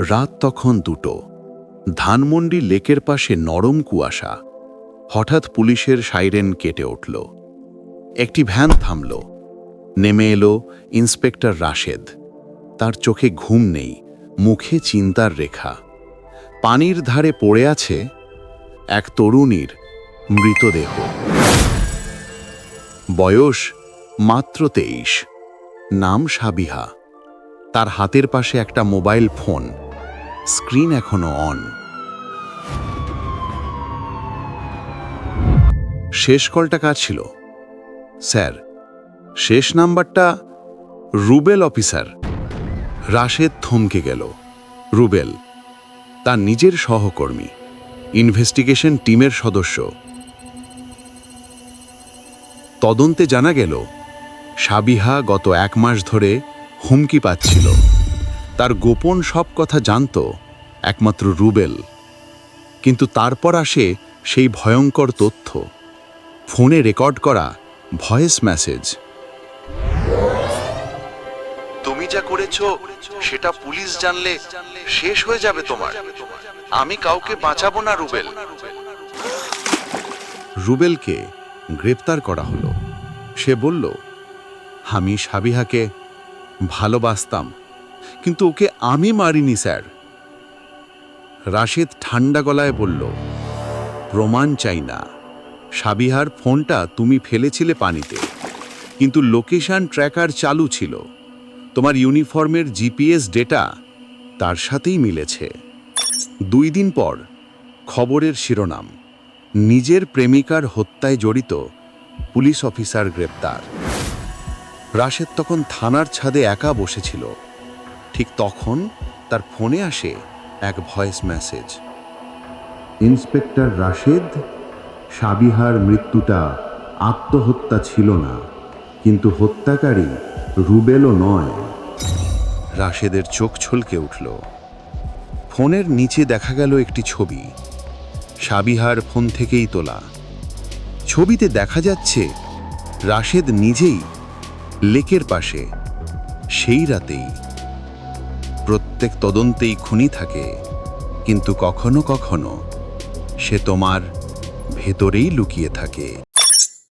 রাত তখন দুটো। ধানমন্ডি লেকের পাশে নরম কুয়াশা। হঠাৎ পুলিশের সাইরেন কেটে উঠল। একটি ভ্যান থামল। নেমে এলো ইন্সপেক্টর রাশেদ। তার চোখে ঘুম নেই, মুখে চিন্তার রেখা। পানির ধারে পড়ে আছে এক তরুণীর মৃতদেহ। বয়স মাত্র তেইশ। নাম সাবিহা। তার হাতের পাশে একটা মোবাইল ফোন। স্ক্রিন এখনও অন। শেষ কলটা কার ছিল? স্যার, শেষ নাম্বারটা রুবেল অফিসার। রাশেদ থমকে গেল। রুবেল, তার নিজের সহকর্মী, ইনভেস্টিগেশন টিমের সদস্য। তদন্তে জানা গেল, সাবিহা গত এক মাস ধরে হুমকি পাচ্ছিল। তার গোপন সব কথা জানত একমাত্র রুবেল। কিন্তু তারপর আসে সেই ভয়ঙ্কর তথ্য। ফোনে রেকর্ড করা ভয়েস মেসেজ। তুমি যা করেছ সেটা পুলিশ জানলে শেষ হয়ে যাবে তোমার। আমি কাউকে বাঁচাবো না রুবেল। রুবেলকে গ্রেপ্তার করা হলো। সে বলল আমি সাবিহাকে ভালোবাসতাম কিন্তু ওকে আমি মারিনি, স্যার। রাশেদ ঠান্ডা গলায় বলল, প্রমাণ চাই না। সাবিহার ফোনটা তুমি ফেলেছিলে পানিতে, কিন্তু লোকেশন ট্র্যাকার চালু ছিল। তোমার ইউনিফর্মের জিপিএস ডেটা তার সাথেই মিলেছে। দুই দিন পর খবরের শিরোনাম, নিজের প্রেমিকার হত্যায় জড়িত পুলিশ অফিসার গ্রেপ্তার। রাশেদ তখন থানার ছাদে একা বসেছিল। ঠিক তখন তার ফোনে আসে এক ভয়েস মেসেজ। ইন্সপেক্টর রাশেদ সাবিহার মৃত্যুটা আত্মহত্যা ছিল না কিন্তু হত্যাকারী রুবেলও নয়। রাশেদের চোখ ছলকে উঠল। ফোনের নিচে দেখা গেল একটি ছবি। সাবিহার ফোন থেকেই তোলা। ছবিতে দেখা যাচ্ছে রাশেদ নিজেই লেকের পাশে সেই রাতেই প্রত্যেক তদন্তেই খুনি থাকে কিন্তু কখনো কখনো সে তোমার ভেতরেই লুকিয়ে থাকে।